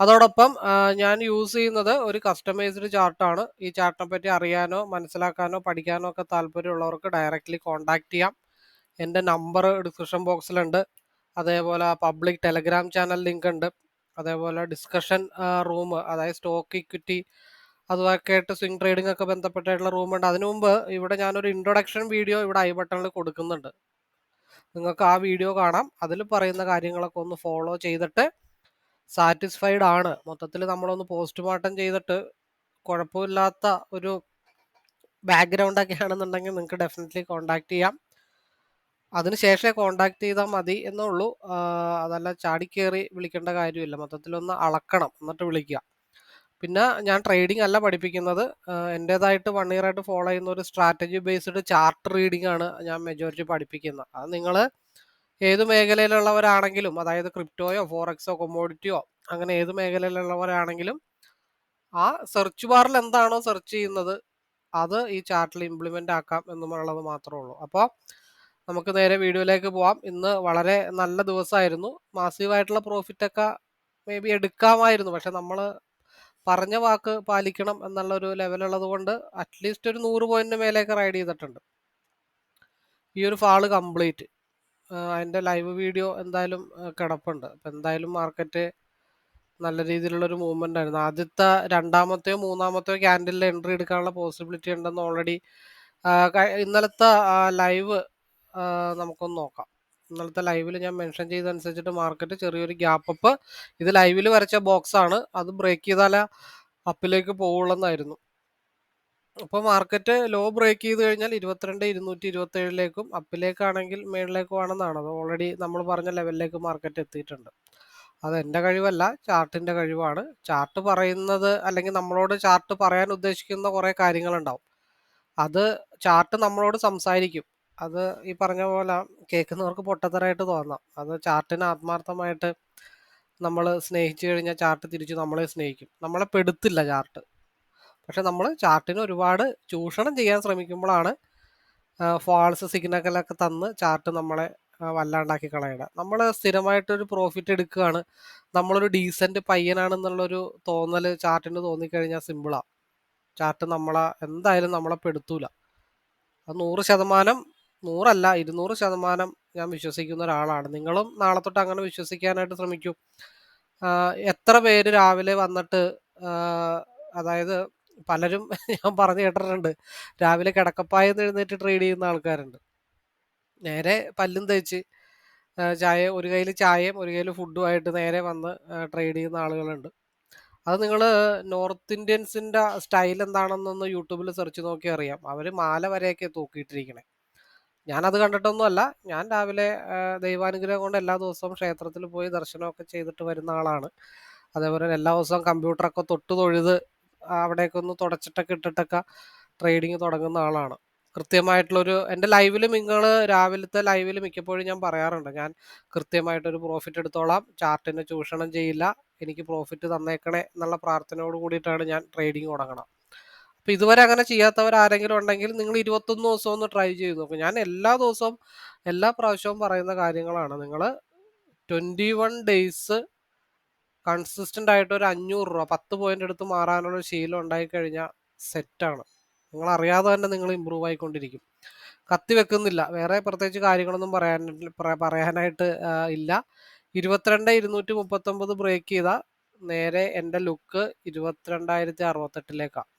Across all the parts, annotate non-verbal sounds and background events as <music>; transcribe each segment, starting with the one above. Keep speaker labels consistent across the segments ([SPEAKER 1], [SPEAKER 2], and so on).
[SPEAKER 1] അതോടൊപ്പം ഞാൻ യൂസ് ചെയ്യുന്നത് ഒരു കസ്റ്റമൈസ്ഡ് ചാർട്ടാണ്. ഈ ചാർട്ടിനെ പറ്റി അറിയാനോ മനസ്സിലാക്കാനോ പഠിക്കാനോ ഒക്കെ താല്പര്യമുള്ളവർക്ക് ഡയറക്റ്റ്ലി കോൺടാക്ട് ചെയ്യാം. എന്റെ നമ്പർ ഡിസ്ക്രിപ്ഷൻ ബോക്സിലുണ്ട്. അതേപോലെ പബ്ലിക് ടെലഗ്രാം ചാനൽ ലിങ്ക് ഉണ്ട് അതേപോലെ ഡിസ്കഷൻ റൂം അതായത് സ്റ്റോക്ക് ഇക്വിറ്റി അതുമൊക്കെ ആയിട്ട് സ്വിംഗ് ട്രേഡിംഗ് ഒക്കെ ബന്ധപ്പെട്ടായിട്ടുള്ള റൂമുണ്ട്. അതിനു മുമ്പ് ഇവിടെ ഞാനൊരു ഇൻട്രൊഡക്ഷൻ വീഡിയോ ഇവിടെ ഐ ബട്ടണിൽ കൊടുക്കുന്നുണ്ട്. നിങ്ങൾക്ക് ആ വീഡിയോ കാണാം. അതിൽ പറയുന്ന കാര്യങ്ങളൊക്കെ ഒന്ന് ഫോളോ ചെയ്തിട്ട് സാറ്റിസ്ഫൈഡ് ആണ്. മൊത്തത്തിൽ നമ്മളൊന്ന് പോസ്റ്റ്മോർട്ടം ചെയ്തിട്ട് കുഴപ്പമില്ലാത്ത ഒരു ബാക്ക്ഗ്രൗണ്ട് ഒക്കെ ആണെന്നുണ്ടെങ്കിൽ നിങ്ങൾക്ക് ഡെഫിനറ്റ്ലി കോണ്ടാക്ട് ചെയ്യാം. അതിനുശേഷമേ കോണ്ടാക്ട് ചെയ്താൽ മതി എന്നുള്ളൂ. അതല്ല ചാടിക്കേറി വിളിക്കേണ്ട കാര്യമില്ല. മൊത്തത്തിലൊന്ന് അളക്കണം എന്നിട്ട് വിളിക്കുക. പിന്നെ ഞാൻ ട്രേഡിംഗ് അല്ല പഠിപ്പിക്കുന്നത്. എന്റേതായിട്ട് വൺ ഇയർ ആയിട്ട് ഫോളോ ചെയ്യുന്ന ഒരു സ്ട്രാറ്റജി ബേസ്ഡ് ചാർട്ട് റീഡിംഗ് ആണ് ഞാൻ മെജോറിറ്റി പഠിപ്പിക്കുന്നത്. അത് നിങ്ങൾ ഏത് മേഖലയിലുള്ളവരാണെങ്കിലും അതായത് ക്രിപ്റ്റോയോ ഫോറക്സോ കൊമോഡിറ്റിയോ അങ്ങനെ ഏത് മേഖലയിലുള്ളവരാണെങ്കിലും ആ സെർച്ച് ബാറിൽ എന്താണോ സെർച്ച് ചെയ്യുന്നത് അത് ഈ ചാർട്ടിൽ ഇംപ്ലിമെന്റ് ആക്കാം എന്നുള്ളത് മാത്രമേ ഉള്ളൂ. അപ്പോൾ നമുക്ക് നേരെ വീഡിയോയിലേക്ക് പോവാം. ഇന്ന് വളരെ നല്ല ദിവസമായിരുന്നു. മാസീവായിട്ടുള്ള പ്രോഫിറ്റൊക്കെ മേ ബി എടുക്കാമായിരുന്നു. പക്ഷെ നമ്മൾ പറഞ്ഞ വാക്ക് പാലിക്കണം എന്നുള്ള ഒരു ലെവലുള്ളത് കൊണ്ട് അറ്റ്ലീസ്റ്റ് ഒരു നൂറ് പോയിന്റിന് മേലേക്ക് റൈഡ് ചെയ്തിട്ടുണ്ട്. ഈ ഒരു ഫാൾ കംപ്ലീറ്റ്. അതിന്റെ ലൈവ് വീഡിയോ എന്തായാലും കിടപ്പുണ്ട്. അപ്പം എന്തായാലും മാർക്കറ്റ് നല്ല രീതിയിലുള്ള ഒരു മൂവ്മെന്റ് ആയിരുന്നു. ആദ്യത്തെ രണ്ടാമത്തെയോ മൂന്നാമത്തെയോ ക്യാൻഡിലിൽ എൻട്രി എടുക്കാനുള്ള പോസിബിലിറ്റി ഉണ്ടെന്ന് ഓൾറെഡി ഇന്നലത്തെ ലൈവ് നമുക്കൊന്ന് നോക്കാം. ഇന്നലത്തെ ലൈവിൽ ഞാൻ മെൻഷൻ ചെയ്തതനുസരിച്ചിട്ട് മാർക്കറ്റ് ചെറിയൊരു ഗ്യാപ്പ് അപ്പ് ഇത് ലൈവിൽ വരച്ച ബോക്സ് ആണ്. അത് ബ്രേക്ക് ചെയ്താലേ അപ്പിലേക്ക് പോകുള്ളെന്നായിരുന്നു അപ്പോൾ മാർക്കറ്റ് ലോ ബ്രേക്ക് ചെയ്ത് കഴിഞ്ഞാൽ ഇരുപത്തിരണ്ട് ഇരുന്നൂറ്റി ഇരുപത്തി ഏഴിലേക്കും അപ്പിലേക്കാണെങ്കിൽ മേളിലേക്കും ആണെന്നാണ് അത് ഓൾറെഡി നമ്മൾ പറഞ്ഞ ലെവലിലേക്ക് മാർക്കറ്റ് എത്തിയിട്ടുണ്ട്. അത് എന്റെ കഴിവല്ല ചാർട്ടിന്റെ കഴിവാണ്. ചാർട്ട് പറയുന്നത് അല്ലെങ്കിൽ നമ്മളോട് ചാർട്ട് പറയാൻ ഉദ്ദേശിക്കുന്ന കുറേ കാര്യങ്ങളുണ്ടാവും. അത് ചാർട്ട് നമ്മളോട് സംസാരിക്കും. അത് ഈ പറഞ്ഞ പോലെ കേൾക്കുന്നവർക്ക് പൊട്ടത്തരായിട്ട് തോന്നാം. അത് ചാർട്ടിനെ ആത്മാർത്ഥമായിട്ട് നമ്മൾ സ്നേഹിച്ചു കഴിഞ്ഞാൽ ചാർട്ട് തിരിച്ചു നമ്മളെ സ്നേഹിക്കും. നമ്മളെ പെടുത്തില്ല ചാർട്ട് പക്ഷെ നമ്മൾ ചാർട്ടിന് ഒരുപാട് ചൂഷണം ചെയ്യാൻ ശ്രമിക്കുമ്പോഴാണ് ഫാൾസ് സിഗ്നലൊക്കെ തന്ന് ചാർട്ട് നമ്മളെ വല്ലാണ്ടാക്കി കളയണം നമ്മൾ സ്ഥിരമായിട്ടൊരു പ്രോഫിറ്റ് എടുക്കുകയാണ്. നമ്മളൊരു ഡീസന്റ് പയ്യനാണെന്നുള്ളൊരു തോന്നൽ ചാർട്ടിന് തോന്നിക്കഴിഞ്ഞാൽ സിമ്പിളാണ് ചാർട്ട് നമ്മളെ എന്തായാലും നമ്മളെ പെടുത്തൂല. അത് നൂറ് ശതമാനം നൂറല്ല ഇരുന്നൂറ് ശതമാനം ഞാൻ വിശ്വസിക്കുന്ന ഒരാളാണ്. നിങ്ങളും നാളെ തൊട്ട് അങ്ങനെ വിശ്വസിക്കാനായിട്ട് ശ്രമിക്കൂ. എത്ര പേര് രാവിലെ വന്നിട്ട് അതായത് പലരും <laughs> ഞാൻ പറഞ്ഞു കേട്ടിട്ടുണ്ട്. രാവിലെ കിടക്കപ്പായെന്ന് എഴുന്നേറ്റ് ട്രേഡ് ചെയ്യുന്ന ആൾക്കാരുണ്ട്. നേരെ പല്ലും തേച്ച് ചായ ഒരു കയ്യിൽ ചായയും ഒരു കയ്യിൽ ഫുഡുമായിട്ട് നേരെ വന്ന് ട്രേഡ് ചെയ്യുന്ന ആളുകളുണ്ട്. അത് നിങ്ങൾ നോർത്ത് ഇന്ത്യൻസിന്റെ സ്റ്റൈൽ എന്താണെന്നൊന്ന് യൂട്യൂബിൽ സെർച്ച് നോക്കി അറിയാം. അവർ മാല വരെയൊക്കെ തൂക്കിയിട്ടിരിക്കണേ. ഞാനത് കണ്ടിട്ടൊന്നുമല്ല. ഞാൻ രാവിലെ ദൈവാനുഗ്രഹം കൊണ്ട് എല്ലാ ദിവസവും ക്ഷേത്രത്തിൽ പോയി ദർശനമൊക്കെ ചെയ്തിട്ട് വരുന്ന ആളാണ്. അതേപോലെ എല്ലാ ദിവസവും കമ്പ്യൂട്ടറൊക്കെ തൊട്ട് തൊഴുത് അവിടേക്ക് ഒന്ന് തുടച്ചിട്ടൊക്കെ ഇട്ടിട്ടൊക്കെ ട്രേഡിങ് തുടങ്ങുന്ന ആളാണ്. കൃത്യമായിട്ടുള്ളൊരു എന്റെ ലൈവിൽ നിങ്ങൾ രാവിലത്തെ ലൈവിൽ മിക്കപ്പോഴും ഞാൻ പറയാറുണ്ട്. ഞാൻ കൃത്യമായിട്ടൊരു പ്രോഫിറ്റ് എടുത്തോളാം. ചാർട്ടിനെ ചൂഷണം ചെയ്യില്ല. എനിക്ക് പ്രോഫിറ്റ് തന്നേക്കണേ എന്നുള്ള പ്രാർത്ഥനയോട് കൂടിയിട്ടാണ് ഞാൻ ട്രേഡിങ് തുടങ്ങണം അപ്പോൾ ഇതുവരെ അങ്ങനെ ചെയ്യാത്തവർ ആരെങ്കിലും ഉണ്ടെങ്കിൽ നിങ്ങൾ ഇരുപത്തൊന്ന് ദിവസം ഒന്ന് ട്രൈ ചെയ്ത് നോക്കും. ഞാൻ എല്ലാ ദിവസവും എല്ലാ പ്രാവശ്യവും പറയുന്ന കാര്യങ്ങളാണ്. നിങ്ങൾ ട്വന്റി വൺ ഡേയ്സ് കൺസിസ്റ്റന്റ് ആയിട്ട് ഒരു അഞ്ഞൂറ് രൂപ പത്ത് പോയിന്റ് എടുത്ത് മാറാനുള്ള ശീലം ഉണ്ടായി കഴിഞ്ഞാൽ സെറ്റാണ് നിങ്ങൾ അറിയാതെ തന്നെ നിങ്ങൾ ഇമ്പ്രൂവ് ആയിക്കൊണ്ടിരിക്കും. കത്തി വെക്കുന്നില്ല. വേറെ പ്രത്യേകിച്ച് കാര്യങ്ങളൊന്നും പറയാൻ പറയാനായിട്ട് ഇല്ല. ഇരുപത്തിരണ്ട് ഇരുന്നൂറ്റി മുപ്പത്തൊമ്പത് ബ്രേക്ക് ചെയ്താൽ നേരെ എന്റെ ലുക്ക് ഇരുപത്തിരണ്ടായിരത്തി അറുപത്തെട്ടിലേക്കാണ്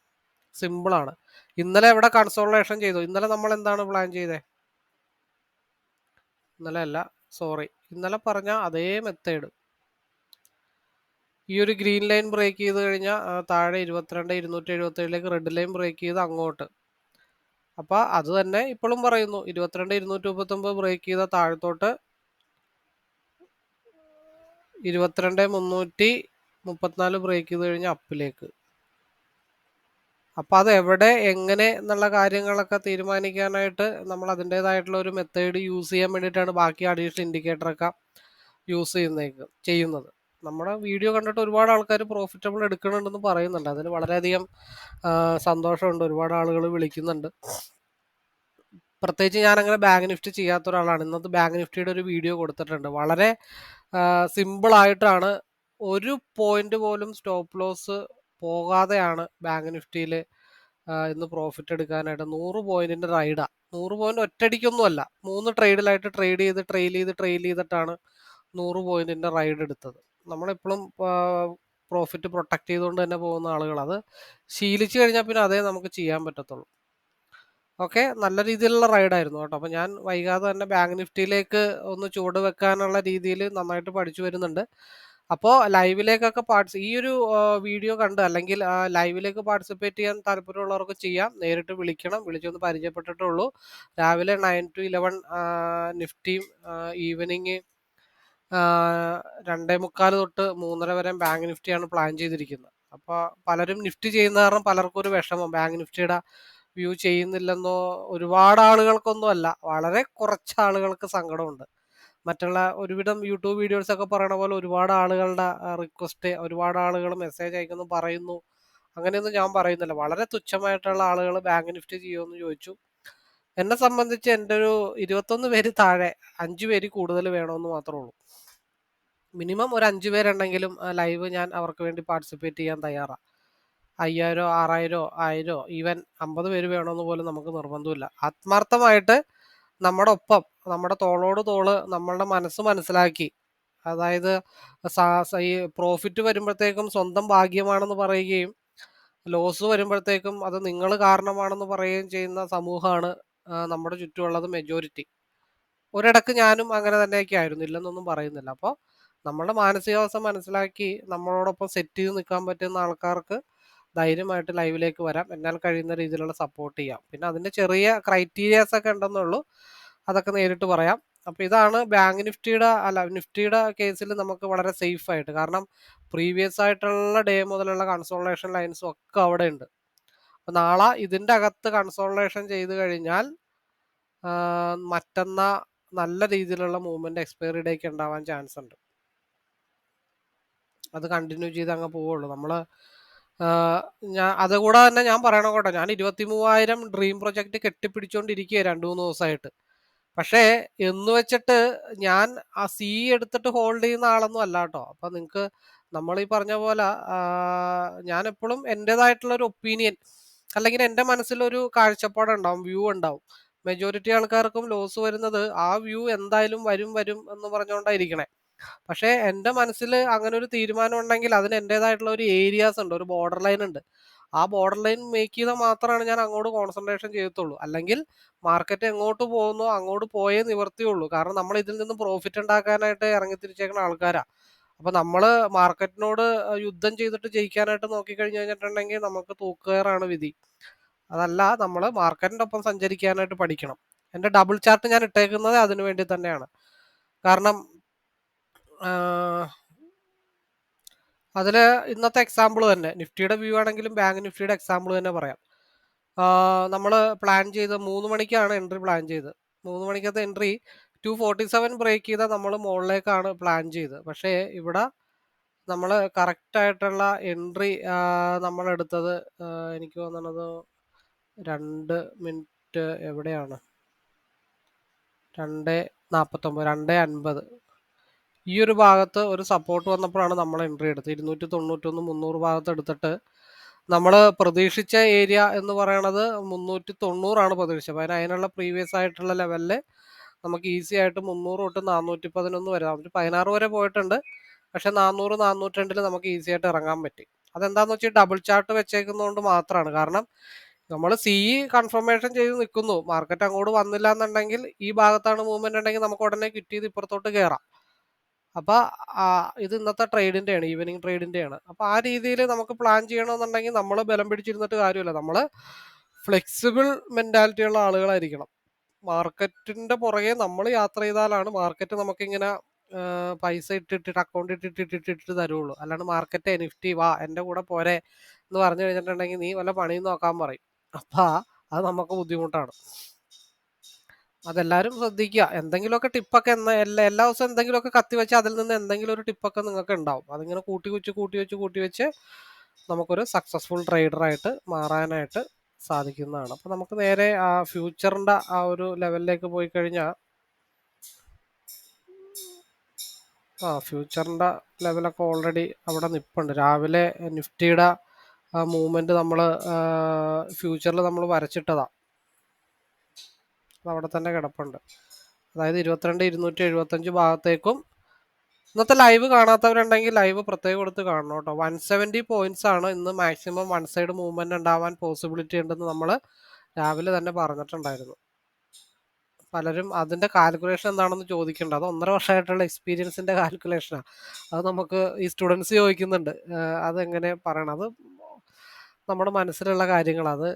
[SPEAKER 1] സിമ്പിളാണ് ഇന്നലെ എവിടെ കൺസോളേഷൻ ചെയ്തു? ഇന്നലെ നമ്മൾ എന്താണ് പ്ലാൻ ചെയ്തേ? ഇന്നലെ അല്ല സോറി ഇന്നലെ പറഞ്ഞ അതേ മെത്തേഡ് ഈ ഒരു ഗ്രീൻ ലൈൻ ബ്രേക്ക് ചെയ്ത് കഴിഞ്ഞാൽ താഴെ ഇരുപത്തിരണ്ട് ഇരുന്നൂറ്റി എഴുപത്തി ഏഴിലേക്ക് റെഡ് ലൈൻ ബ്രേക്ക് ചെയ്ത് അങ്ങോട്ട്. അപ്പോൾ അത് തന്നെ ഇപ്പോഴും പറയുന്നു ഇരുപത്തിരണ്ട് ഇരുന്നൂറ്റി മുപ്പത്തൊമ്പത് ബ്രേക്ക് ചെയ്ത താഴത്തോട്ട് ഇരുപത്തിരണ്ട് മുന്നൂറ്റി മുപ്പത്തിനാല് ബ്രേക്ക് ചെയ്ത് കഴിഞ്ഞാൽ അപ്പിലേക്ക്. അപ്പോൾ അത് എവിടെ എങ്ങനെ എന്നുള്ള കാര്യങ്ങളൊക്കെ തീരുമാനിക്കാനായിട്ട് നമ്മൾ അതിന്റേതായിട്ടുള്ള ഒരു മെത്തേഡ് യൂസ് ചെയ്യാൻ വേണ്ടിയിട്ടാണ് ബാക്കി അഡീഷണൽ ഇൻഡിക്കേറ്ററൊക്കെ യൂസ് ചെയ്യുന്നേക്ക് ചെയ്യുന്നത്. നമ്മുടെ വീഡിയോ കണ്ടിട്ട് ഒരുപാട് ആൾക്കാർ പ്രോഫിറ്റബിൾ എടുക്കണുണ്ടെന്ന് പറയുന്നുണ്ട്. അതിന് വളരെയധികം സന്തോഷമുണ്ട്. ഒരുപാട് ആളുകൾ വിളിക്കുന്നുണ്ട്. പ്രത്യേകിച്ച് ഞാൻ അങ്ങനെ ബാങ്ക് നിഫ്റ്റി ചെയ്യാത്ത ഒരാളാണ്. ഇന്നത്തെ ബാങ്ക് നിഫ്റ്റിയുടെ ഒരു വീഡിയോ കൊടുത്തിട്ടുണ്ട്. വളരെ സിമ്പിളായിട്ടാണ് ഒരു പോയിന്റ് പോലും സ്റ്റോപ്പ് ലോസ് പോകാതെയാണ് ബാങ്ക് നിഫ്റ്റിയിൽ ഇന്ന് പ്രോഫിറ്റ് എടുക്കാനായിട്ട് നൂറ് പോയിന്റിന്റെ റൈഡാ നൂറ് പോയിന്റ് ഒറ്റയടിക്കൊന്നുമല്ല. മൂന്ന് ട്രേഡിലായിട്ട് ട്രേഡ് ചെയ്ത് ട്രെയിൽ ചെയ്ത് ട്രെയിൽ ചെയ്തിട്ടാണ് നൂറ് പോയിന്റിന്റെ റൈഡ് എടുത്തത്. നമ്മളെപ്പോഴും പ്രോഫിറ്റ് പ്രൊട്ടക്ട് ചെയ്തുകൊണ്ട് തന്നെ പോകുന്ന ആളുകൾ അത് ശീലിച്ചു കഴിഞ്ഞാൽ പിന്നെ അതേ നമുക്ക് ചെയ്യാൻ പറ്റത്തുള്ളൂ. ഓക്കെ? നല്ല രീതിയിലുള്ള റൈഡായിരുന്നു കേട്ടോ. അപ്പോൾ ഞാൻ വൈകാതെ തന്നെ ബാങ്ക് നിഫ്റ്റിയിലേക്ക് ഒന്ന് ചൂട് വെക്കാനുള്ള രീതിയിൽ നന്നായിട്ട് പഠിച്ചു വരുന്നുണ്ട്. അപ്പോൾ ലൈവിലേക്കൊക്കെ പാർട്ടിസ് ഈ ഒരു വീഡിയോ കണ്ട് അല്ലെങ്കിൽ ലൈവിലേക്ക് പാർട്ടിസിപ്പേറ്റ് ചെയ്യാൻ താല്പര്യമുള്ളവർക്ക് ചെയ്യാം. നേരിട്ട് വിളിക്കണം. വിളിച്ചൊന്ന് പരിചയപ്പെട്ടിട്ടുള്ളൂ രാവിലെ നയൻ ടു ഇലവൻ നിഫ്റ്റിയും ഈവനിങ് രണ്ടേ മുക്കാൽ തൊട്ട് മൂന്നര വരെ ബാങ്ക് നിഫ്റ്റിയാണ് പ്ലാൻ ചെയ്തിരിക്കുന്നത്. അപ്പോൾ പലരും നിഫ്റ്റി ചെയ്യുന്ന കാരണം പലർക്കും ഒരു വിഷമം. ബാങ്ക് നിഫ്റ്റിയുടെ വ്യൂ ചെയ്യുന്നില്ലെന്നോ ഒരുപാട് ആളുകൾക്കൊന്നും അല്ല വളരെ കുറച്ച് ആളുകൾക്ക് സങ്കടമുണ്ട്. മറ്റുള്ള ഒരുവിധം യൂട്യൂബ് വീഡിയോസ് ഒക്കെ പറയണ പോലെ ഒരുപാട് ആളുകളുടെ റിക്വസ്റ്റ് ഒരുപാട് ആളുകൾ മെസ്സേജ് അയക്കുന്നു പറയുന്നു. അങ്ങനെയൊന്നും ഞാൻ പറയുന്നില്ല. വളരെ തുച്ഛമായിട്ടുള്ള ആളുകൾ ബാങ്ക് നിഫ്റ്റി ചെയ്യുമെന്ന് ചോദിച്ചു. എന്നെ സംബന്ധിച്ച് എന്റെ ഒരു ഇരുപത്തൊന്ന് പേര് താഴെ അഞ്ച് പേര് കൂടുതൽ വേണമെന്ന് മാത്രമേ ഉള്ളൂ. മിനിമം ഒരു അഞ്ചു പേരുണ്ടെങ്കിലും ലൈവ് ഞാൻ അവർക്ക് വേണ്ടി പാർട്ടിസിപ്പേറ്റ് ചെയ്യാൻ തയ്യാറാണ് അയ്യായിരോ ആറായിരോ ആയിരോ ഈവൻ അമ്പത് പേര് വേണമെന്ന് പോലും നമുക്ക് നിർബന്ധമില്ല. ആത്മാർത്ഥമായിട്ട് നമ്മുടെ ഒപ്പം നമ്മുടെ തോളോട് തോൾ നമ്മളുടെ മനസ്സ് മനസ്സിലാക്കി അതായത് ഈ പ്രോഫിറ്റ് വരുമ്പോഴത്തേക്കും സ്വന്തം ഭാഗ്യമാണെന്ന് പറയുകയും ലോസ് വരുമ്പോഴത്തേക്കും അത് നിങ്ങൾ കാരണമാണെന്ന് പറയുകയും ചെയ്യുന്ന സമൂഹമാണ് നമ്മുടെ ചുറ്റുമുള്ളത് മെജോറിറ്റി ഒരിടക്ക് ഞാനും അങ്ങനെ തന്നെയൊക്കെ ആയിരുന്നു ഇല്ലെന്നൊന്നും പറയുന്നില്ല. അപ്പോൾ നമ്മളുടെ മാനസികാവസ്ഥ മനസ്സിലാക്കി നമ്മളോടൊപ്പം സെറ്റ് ചെയ്ത് നിൽക്കാൻ പറ്റുന്ന ആൾക്കാർക്ക് ധൈര്യമായിട്ട് ലൈവിലേക്ക് വരാം. എന്നാൽ കഴിയുന്ന രീതിയിലുള്ള സപ്പോർട്ട് ചെയ്യാം. പിന്നെ അതിന്റെ ചെറിയ ക്രൈറ്റീരിയാസ് ഒക്കെ ഉണ്ടെന്നുള്ളൂ. അതൊക്കെ നേരിട്ട് പറയാം. അപ്പോൾ ഇതാണ് ബാങ്ക് നിഫ്റ്റിയുടെ അല്ല നിഫ്റ്റിയുടെ കേസിൽ നമുക്ക് വളരെ സേഫ് ആയിട്ട്. കാരണം പ്രീവിയസ് ആയിട്ടുള്ള ഡേ മുതലുള്ള കൺസോളേഷൻ ലൈൻസും ഒക്കെ അവിടെ ഉണ്ട്. അപ്പോൾ നാളെ ഇതിന്റെ അകത്ത് കൺസോളേഷൻ ചെയ്ത് കഴിഞ്ഞാൽ മറ്റന്നാ നല്ല രീതിയിലുള്ള മൂവ്മെന്റ് എക്സ്പയറി ഡേക്ക് ഉണ്ടാവാൻ ചാൻസ് ഉണ്ട്. അത് കണ്ടിന്യൂ ചെയ്ത് അങ്ങ് പോവുള്ളൂ. നമ്മൾ ഞാൻ അതുകൂടാതെ തന്നെ ഞാൻ പറയണം കേട്ടോ. ഞാൻ ഇരുപത്തി മൂവായിരം ഡ്രീം പ്രൊജക്റ്റ് കെട്ടിപ്പിടിച്ചുകൊണ്ടിരിക്കുക രണ്ടു മൂന്ന് ദിവസമായിട്ട് പക്ഷേ എന്ന് വെച്ചിട്ട് ഞാൻ ആ സി എടുത്തിട്ട് ഹോൾഡ് ചെയ്യുന്ന ആളൊന്നും അല്ല കേട്ടോ. അപ്പം നിങ്ങൾക്ക് നമ്മൾ ഈ പറഞ്ഞ പോലെ ഞാൻ എപ്പോഴും എന്റെതായിട്ടുള്ള ഒരു ഒപ്പീനിയൻ അല്ലെങ്കിൽ എന്റെ മനസ്സിലൊരു കാഴ്ചപ്പാടുണ്ടാവും വ്യൂ ഉണ്ടാവും. മെജോറിറ്റി ആൾക്കാർക്കും ലോസ് വരുന്നത് ആ വ്യൂ എന്തായാലും വരും വരും എന്ന് പറഞ്ഞുകൊണ്ടായിരിക്കണേ പക്ഷേ എന്റെ മനസ്സിൽ അങ്ങനെ ഒരു തീരുമാനം ഉണ്ടെങ്കിൽ അതിന് എന്റെതായിട്ടുള്ള ഒരു ഏരിയാസ് ഉണ്ട് ഒരു ബോർഡർ ലൈൻ ഉണ്ട്. ആ ബോർഡർ ലൈൻ മേക്ക് ചെയ്താൽ മാത്രമാണ് ഞാൻ അങ്ങോട്ട് കോൺസെൻട്രേഷൻ ചെയ്യത്തുള്ളൂ. അല്ലെങ്കിൽ മാർക്കറ്റ് എങ്ങോട്ട് പോകുന്നോ അങ്ങോട്ട് പോയേ നിവർത്തിയുള്ളൂ. കാരണം നമ്മൾ ഇതിൽ നിന്ന് പ്രോഫിറ്റ് ഉണ്ടാക്കാനായിട്ട് ഇറങ്ങി തിരിച്ചേക്കുന്ന ആൾക്കാരാ. അപ്പൊ നമ്മൾ മാർക്കറ്റിനോട് യുദ്ധം ചെയ്തിട്ട് ജയിക്കാനായിട്ട് നോക്കിക്കഴിഞ്ഞ് കഴിഞ്ഞിട്ടുണ്ടെങ്കിൽ നമുക്ക് തൂക്കുകയറാണ് വിധി. അതല്ല നമ്മൾ മാർക്കറ്റിന്റെ ഒപ്പം സഞ്ചരിക്കാനായിട്ട് പഠിക്കണം. എന്റെ ഡബിൾ ചാർട്ട് ഞാൻ ഇട്ടേക്കുന്നത് അതിനു വേണ്ടി തന്നെയാണ്. കാരണം അതിൽ ഇന്നത്തെ എക്സാമ്പിൾ തന്നെ. നിഫ്റ്റിയുടെ വ്യൂ ആണെങ്കിലും ബാങ്ക് നിഫ്റ്റിയുടെ എക്സാമ്പിൾ തന്നെ പറയാം. നമ്മൾ പ്ലാൻ ചെയ്ത് മൂന്ന് മണിക്കാണ് എൻട്രി പ്ലാൻ ചെയ്ത്. മൂന്ന് മണിക്കത്തെ entry two forty seven break ചെയ്താൽ നമ്മൾ മുകളിലേക്കാണ് പ്ലാൻ ചെയ്ത്. പക്ഷേ ഇവിടെ നമ്മൾ കറക്റ്റായിട്ടുള്ള എൻട്രി നമ്മൾ എടുത്തത് എനിക്ക് തോന്നണത് രണ്ട് മിനിറ്റ് എവിടെയാണ്? രണ്ട് നാൽപ്പത്തൊമ്പത് രണ്ട് അൻപത്. ഈ ഒരു ഭാഗത്ത് ഒരു സപ്പോർട്ട് വന്നപ്പോഴാണ് നമ്മൾ എൻട്രി എടുത്തത്. ഇരുന്നൂറ്റി തൊണ്ണൂറ്റൊന്ന് മുന്നൂറ് ഭാഗത്ത് എടുത്തിട്ട് നമ്മൾ പ്രതീക്ഷിച്ച ഏരിയ എന്ന് പറയണത് മുന്നൂറ്റി തൊണ്ണൂറാണ് പ്രതീക്ഷിച്ചത്. അപ്പം അതിന് അതിനുള്ള പ്രീവിയസ് ആയിട്ടുള്ള ലെവലിൽ നമുക്ക് ഈസി ആയിട്ട് മുന്നൂറ് തൊട്ട് നാനൂറ്റി പതിനൊന്ന് വരെ നാനൂറ്റി പതിനാറ് വരെ പോയിട്ടുണ്ട്. പക്ഷെ നാനൂറ് നാനൂറ്റി രണ്ടിൽ നമുക്ക് ഈസി ആയിട്ട് ഇറങ്ങാൻ പറ്റി. അതെന്താന്ന് വെച്ചാൽ ഡബിൾ ചാർട്ട് വെച്ചേക്കുന്നതുകൊണ്ട് മാത്രമാണ് കാരണം നമ്മൾ സി കൺഫർമേഷൻ ചെയ്ത് നിൽക്കുന്നു മാർക്കറ്റ് അങ്ങോട്ട് വന്നില്ല എന്നുണ്ടെങ്കിൽ ഈ ഭാഗത്താണ് മൂവ്മെന്റ് ഉണ്ടെങ്കിൽ നമുക്ക് ഉടനെ കിറ്റ് ചെയ്ത് ഇപ്പുറത്തോട്ട് കയറാം അപ്പൊ ഇത് ഇന്നത്തെ ട്രേഡിന്റെയാണ് ഈവനിങ് ട്രേഡിന്റെയാണ്. അപ്പൊ ആ രീതിയിൽ നമുക്ക് പ്ലാൻ ചെയ്യണമെന്നുണ്ടെങ്കിൽ നമ്മൾ ബലം പിടിച്ചിരുന്നിട്ട് കാര്യമില്ല. നമ്മൾ ഫ്ലെക്സിബിൾ മെന്റാലിറ്റി ഉള്ള ആളുകളായിരിക്കണം. മാർക്കറ്റിന്റെ പുറകെ നമ്മൾ യാത്ര ചെയ്താലാണ് മാർക്കറ്റ് നമുക്കിങ്ങനെ പൈസ ഇട്ടിട്ടിട്ട് അക്കൗണ്ട് ഇട്ടിട്ട് ഇട്ടിട്ട് തരുള്ളൂ. അല്ലാണ്ട് മാർക്കറ്റ് നിഫ്റ്റി വാ എന്റെ കൂടെ പോരെ എന്ന് പറഞ്ഞു കഴിഞ്ഞിട്ടുണ്ടെങ്കിൽ നീ വല്ല പണിയും നോക്കാൻ പറയും. അപ്പം അത് നമുക്ക് ബുദ്ധിമുട്ടാണ്. അതെല്ലാവരും ശ്രദ്ധിക്കുക എന്തെങ്കിലുമൊക്കെ ടിപ്പൊക്കെ എല്ലാ എല്ലാ ദിവസവും എന്തെങ്കിലുമൊക്കെ കത്തി വെച്ച് അതിൽ നിന്ന് എന്തെങ്കിലും ഒരു ടിപ്പൊക്കെ നിങ്ങൾക്ക് ഉണ്ടാവും. അതിങ്ങനെ കൂട്ടി വെച്ച് കൂട്ടി വെച്ച് കൂട്ടി വെച്ച് നമുക്കൊരു സക്സസ്ഫുൾ ട്രേഡറായിട്ട് മാറാനായിട്ട് സാധിക്കുന്നതാണ്. അപ്പോൾ നമുക്ക് നേരെ ആ ഫ്യൂച്ചറിന്റെ ആ ഒരു ലെവലിലേക്ക് പോയി കഴിഞ്ഞാൽ ആ ഫ്യൂച്ചറിന്റെ ലെവലൊക്കെ ഓൾറെഡി അവിടെ നിപ്പുണ്ട്. രാവിലെ നിഫ്റ്റിയുടെ ആ മൂവ്മെന്റ് നമ്മൾ ഫ്യൂച്ചറിൽ നമ്മൾ വരച്ചിട്ടതാണ് അവിടെ തന്നെ കിടപ്പുണ്ട്. അതായത് ഇരുപത്തിരണ്ട് ഇരുന്നൂറ്റി എഴുപത്തഞ്ച് ഭാഗത്തേക്കും ഇന്നത്തെ ലൈവ് കാണാത്തവരുണ്ടെങ്കിൽ ലൈവ് പ്രത്യേകം കൊടുത്ത് കാണണം കേട്ടോ. വൺ സെവന്റി പോയിന്റ്സ് ആണ് ഇന്ന് മാക്സിമം വൺ സൈഡ് മൂവ്മെന്റ് ഉണ്ടാവാൻ പോസിബിലിറ്റി ഉണ്ടെന്ന് നമ്മൾ രാവിലെ തന്നെ പറഞ്ഞിട്ടുണ്ടായിരുന്നു. പലരും അതിന്റെ കാൽക്കുലേഷൻ എന്താണെന്ന് ചോദിക്കേണ്ടത് അത് ഒന്നര വർഷമായിട്ടുള്ള എക്സ്പീരിയൻസിന്റെ കാൽക്കുലേഷനാണ് അത് നമുക്ക് ഈ സ്റ്റുഡൻസ് ചോദിക്കുന്നുണ്ട്. അതെങ്ങനെ പറയണം? അത് നമ്മുടെ മനസ്സിലുള്ള കാര്യങ്ങൾ അത്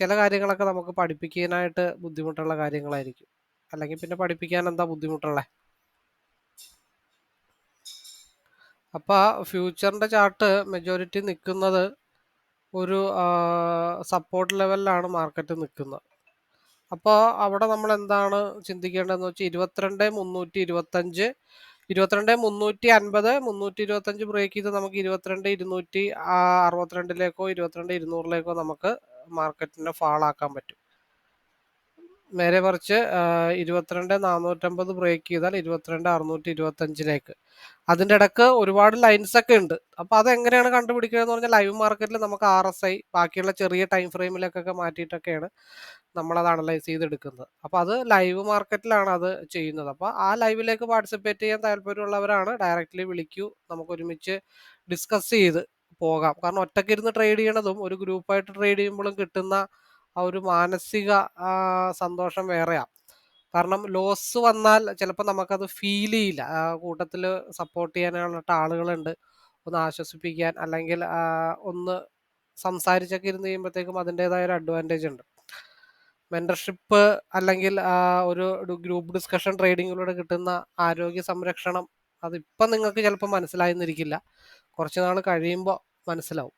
[SPEAKER 1] ചില കാര്യങ്ങളൊക്കെ നമുക്ക് പഠിപ്പിക്കാനായിട്ട് ബുദ്ധിമുട്ടുള്ള കാര്യങ്ങളായിരിക്കും. അല്ലെങ്കിൽ പിന്നെ പഠിപ്പിക്കാൻ എന്താ ബുദ്ധിമുട്ടുള്ളത് അപ്പോൾ ഫ്യൂച്ചറിന്റെ ചാർട്ട് മെജോറിറ്റി നിൽക്കുന്നത് ഒരു സപ്പോർട്ട് ലെവലിലാണ് മാർക്കറ്റ് നിൽക്കുന്നത്. അപ്പോൾ അവിടെ നമ്മൾ എന്താണ് ചിന്തിക്കേണ്ടതെന്ന് വെച്ചാൽ ഇരുപത്തിരണ്ട് മുന്നൂറ്റി ഇരുപത്തഞ്ച് ഇരുപത്തിരണ്ട് മുന്നൂറ്റി അൻപത് മുന്നൂറ്റി ഇരുപത്തഞ്ച് ബ്രേക്ക് ചെയ്ത് നമുക്ക് ഇരുപത്തിരണ്ട് ഇരുന്നൂറ്റി അറുപത്തിരണ്ടിലേക്കോ ഇരുപത്തിരണ്ട് ഇരുന്നൂറിലേക്കോ നമുക്ക് മാർക്കറ്റിനെ ഫാളാക്കാൻ പറ്റും. നേരെ മറിച്ച് ഇരുപത്തിരണ്ട് നാനൂറ്റമ്പത് ബ്രേക്ക് ചെയ്താൽ ഇരുപത്തിരണ്ട് അറുന്നൂറ്റി ഇരുപത്തഞ്ചിലേക്ക് അതിന്റെ ഇടയ്ക്ക് ഒരുപാട് ലൈൻസ് ഒക്കെ ഉണ്ട്. അപ്പോൾ അതെങ്ങനെയാണ് കണ്ടുപിടിക്കുക എന്ന് പറഞ്ഞാൽ ലൈവ് മാർക്കറ്റിൽ നമുക്ക് ആർ എസ് ഐ ബാക്കിയുള്ള ചെറിയ ടൈം ഫ്രെയിമിലേക്കൊക്കെ മാറ്റിയിട്ടൊക്കെയാണ് നമ്മളത് അനലൈസ് ചെയ്തെടുക്കുന്നത്. അപ്പോൾ അത് ലൈവ് മാർക്കറ്റിലാണ് അത് ചെയ്യുന്നത്. അപ്പോൾ ആ ലൈവിലേക്ക് പാർട്ടിസിപ്പേറ്റ് ചെയ്യാൻ താല്പര്യമുള്ളവരാണ് ഡയറക്റ്റ്ലി വിളിക്കൂ നമുക്ക് ഒരുമിച്ച് ഡിസ്കസ് ചെയ്ത് പോകാം. കാരണം ഒറ്റയ്ക്ക് ഒറ്റയ്ക്കിരുന്ന് ട്രേഡ് ചെയ്യണതും ഒരു ഗ്രൂപ്പായിട്ട് ട്രേഡ് ചെയ്യുമ്പോഴും കിട്ടുന്ന ആ ഒരു മാനസിക സന്തോഷം വേറെയാണ് കാരണം ലോസ് വന്നാൽ ചിലപ്പോൾ നമുക്കത് ഫീൽ ചെയ്യില്ല. കൂട്ടത്തിൽ സപ്പോർട്ട് ചെയ്യാനായിട്ട് ആളുകളുണ്ട്. ഒന്ന് ആശ്വസിപ്പിക്കാൻ അല്ലെങ്കിൽ ഒന്ന് സംസാരിച്ചൊക്കെ ഇരുന്ന് കഴിയുമ്പോഴത്തേക്കും അതിന്റെതായ ഒരു അഡ്വാന്റേജ് ഉണ്ട്. മെന്റർഷിപ്പ് അല്ലെങ്കിൽ ഒരു ഗ്രൂപ്പ് ഡിസ്കഷൻ ട്രേഡിങ്ങിലൂടെ കിട്ടുന്ന ആരോഗ്യ സംരക്ഷണം അതിപ്പം നിങ്ങൾക്ക് ചിലപ്പോൾ മനസ്സിലായെന്നിരിക്കില്ല. കുറച്ച് നാൾ കഴിയുമ്പോൾ മനസ്സിലാവും.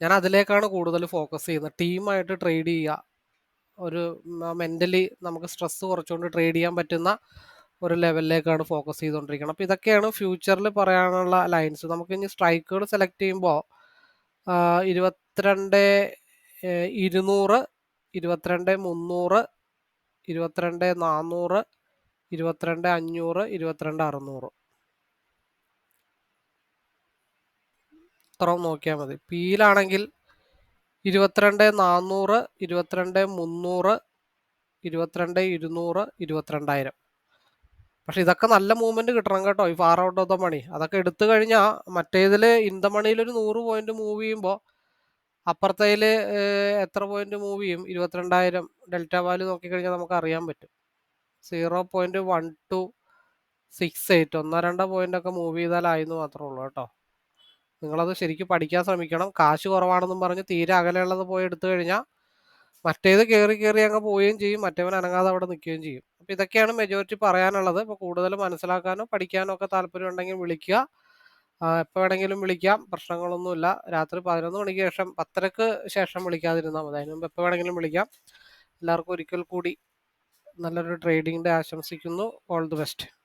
[SPEAKER 1] ഞാൻ അതിലേക്കാണ് കൂടുതൽ ഫോക്കസ് ചെയ്യുന്നത്. ടീമായിട്ട് ട്രേഡ് ചെയ്യുക. ഒരു മെന്റലി നമുക്ക് സ്ട്രെസ് കുറച്ചുകൊണ്ട് ട്രേഡ് ചെയ്യാൻ പറ്റുന്ന ഒരു ലെവലിലേക്കാണ് ഫോക്കസ് ചെയ്തുകൊണ്ടിരിക്കുന്നത്. അപ്പോൾ ഇതൊക്കെയാണ് ഫ്യൂച്ചറിൽ പറയാനുള്ള ലൈൻസ് നമുക്ക് ഇനി സ്ട്രൈക്കുകൾ സെലക്ട് ചെയ്യുമ്പോൾ ഇരുപത്തിരണ്ട് ഇരുന്നൂറ് ഇരുപത്തിരണ്ട് മുന്നൂറ് ഇരുപത്തിരണ്ട് നാന്നൂറ് ഇരുപത്തിരണ്ട് അഞ്ഞൂറ് ഇരുപത്തിരണ്ട് അറുന്നൂറ്. ഇത്രയും നോക്കിയാൽ മതി. പിയിലാണെങ്കിൽ ഇരുപത്തിരണ്ട് നാന്നൂറ് ഇരുപത്തിരണ്ട് മുന്നൂറ് ഇരുപത്തിരണ്ട് ഇരുന്നൂറ് ഇരുപത്തിരണ്ടായിരം. പക്ഷെ ഇതൊക്കെ നല്ല മൂവ്മെന്റ് കിട്ടണം കേട്ടോ. ഈ far out of the money അതൊക്കെ എടുത്തു കഴിഞ്ഞാൽ മറ്റേതിൽ ഇൻ ദ മണിയിൽ ഒരു നൂറ് പോയിന്റ് മൂവ് ചെയ്യുമ്പോൾ അപ്പുറത്തേൽ എത്ര പോയിന്റ് മൂവ് ചെയ്യും? ഇരുപത്തിരണ്ടായിരം. ഡെൽറ്റ വാല്യൂ നോക്കിക്കഴിഞ്ഞാൽ നമുക്ക് അറിയാൻ പറ്റും. Zero point one two six eight ഒന്നോ രണ്ടോ പോയിന്റ് ഒക്കെ മൂവ് ചെയ്താലായിരുന്നു മാത്രമേ ഉള്ളൂ കേട്ടോ. നിങ്ങളത് ശരിക്കും പഠിക്കാൻ ശ്രമിക്കണം. കാശ് കുറവാണെന്നും പറഞ്ഞ് തീരെ അകലെയുള്ളത് പോയി എടുത്തു കഴിഞ്ഞാൽ മറ്റേത് കയറി കയറി അങ്ങ് പോവുകയും ചെയ്യും. മറ്റവൻ അനങ്ങാതെ അവിടെ നിൽക്കുകയും ചെയ്യും. അപ്പോൾ ഇതൊക്കെയാണ് മെജോറിറ്റി പറയാനുള്ളത്. ഇപ്പോൾ കൂടുതൽ മനസ്സിലാക്കാനോ പഠിക്കാനോ ഒക്കെ താല്പര്യം ഉണ്ടെങ്കിൽ വിളിക്കുക. എപ്പോൾ വേണമെങ്കിലും വിളിക്കാം. പ്രശ്നങ്ങളൊന്നുമില്ല. രാത്രി പതിനൊന്ന് മണിക്ക് ശേഷം പത്തരക്ക് ശേഷം വിളിക്കാതിരുന്നാൽ മതി. അതിന് എപ്പോൾ വേണമെങ്കിലും വിളിക്കാം. എല്ലാവർക്കും ഒരിക്കൽ കൂടി നല്ലൊരു ട്രേഡിങ്ങിന്റെ ആശംസിക്കുന്നു. All the best